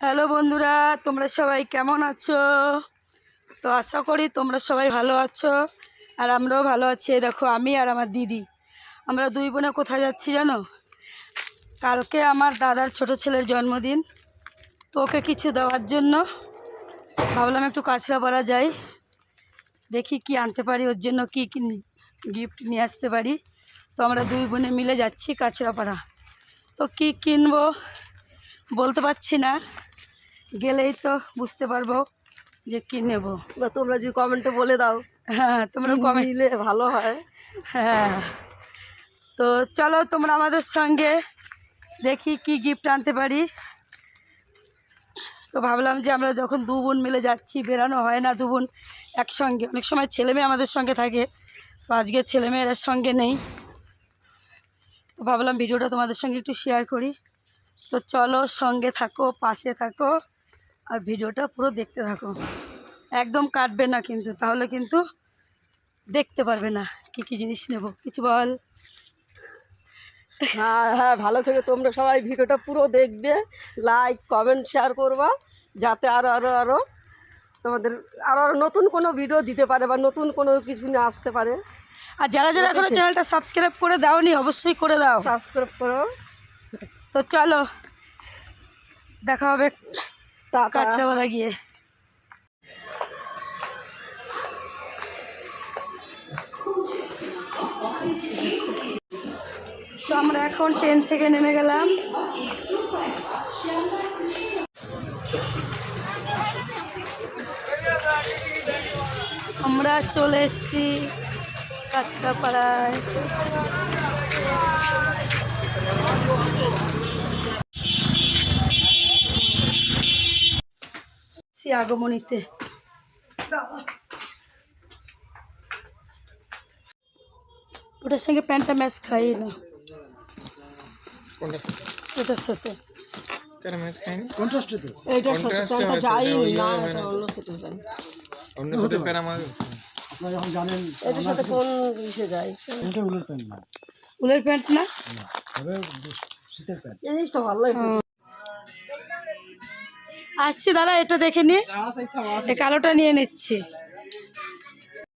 Hello বন্ধুরা, তোমরা সবাই কেমন আছো? তো আশা করি তোমরা সবাই ভালো আছো আর আমরাও ভালো আছি। দেখো, আমি আর আমার দিদি। আমরা দুই বোনে কোথায় যাচ্ছি জানো? কালকে আমার দাদার ছোট ছেলের জন্মদিন। তো ওকে কিছু দেওয়ার জন্য ভাবলাম একটু কাছড়াপাড়া যাই। দেখি কি আনতে পারি, ওর জন্য কি কি গিফট নিয়ে আসতে পারি। তো আমরা দুই বোনে মিলে যাচ্ছি কাছড়াপাড়া তো কি কিনবো বলতে পারছি না। গেলেই তো বুঝতে পারব যে কী নেব। বা তোমরা যদি কমেন্টে বলে দাও। হ্যাঁ তোমরা কমে নিলে ভালো হয়। হ্যাঁ। তো চলো তোমরা আমাদের সঙ্গে দেখি কি গিফট আনতে পারি। তো ভাবলাম যে আমরা যখন দু বোন মিলে যাচ্ছি বেরানো হয় না দু বোন একসঙ্গে। অনেক সময় ছেলে মেয়ে আমাদের সঙ্গে থাকে তো আজকে ছেলে মেয়েরা সঙ্গে নেই। তো ভাবলাম ভিডিওটা তোমাদের সঙ্গে একটু শেয়ার করি। তো চলো সঙ্গে থাকো পাশে থাকো। আর ভিডিওটা পুরো দেখতে থাকো। একদম কাটবে না কিন্তু তাহলে কিন্তু দেখতে পারবে না কি কি জিনিস নেব। কিছু বল। হ্যাঁ হ্যাঁ ভালো থেকে তোমরা সবাই। ভিডিওটা পুরো দেখবে লাইক কমেন্ট শেয়ার করবা যাতে আরও আরও আরও তোমাদের আরও আরও নতুন কোনো ভিডিও দিতে পারে বা নতুন কোনো কিছু নিয়ে আসতে পারে। আর যারা যারা এখনও চ্যানেলটা সাবস্ক্রাইব করে দাওনি অবশ্যই করে দাও। সাবস্ক্রাইব করো। তো চলো দেখা হবে। টাটা কাছড়াওয়ালা গিয়ে তো আমরা এখন ট্রেন থেকে নেমে গেলাম। আমরা চলে এসেছি কাছড়াপাড়ায় সে আগমনীতে। ওটার সঙ্গে প্যান্টটা ম্যাচ খাই না সাথে। সাথে যাই এটা অন্য সাথে অন্য সাথে এটার সাথে কোন ইসে যায়? উলের প্যান্ট না। এই জিনিসটা ভালো লাগে। আসছি দাদা এটা দেখে নি। এই কালোটা নিয়ে নিচ্ছি।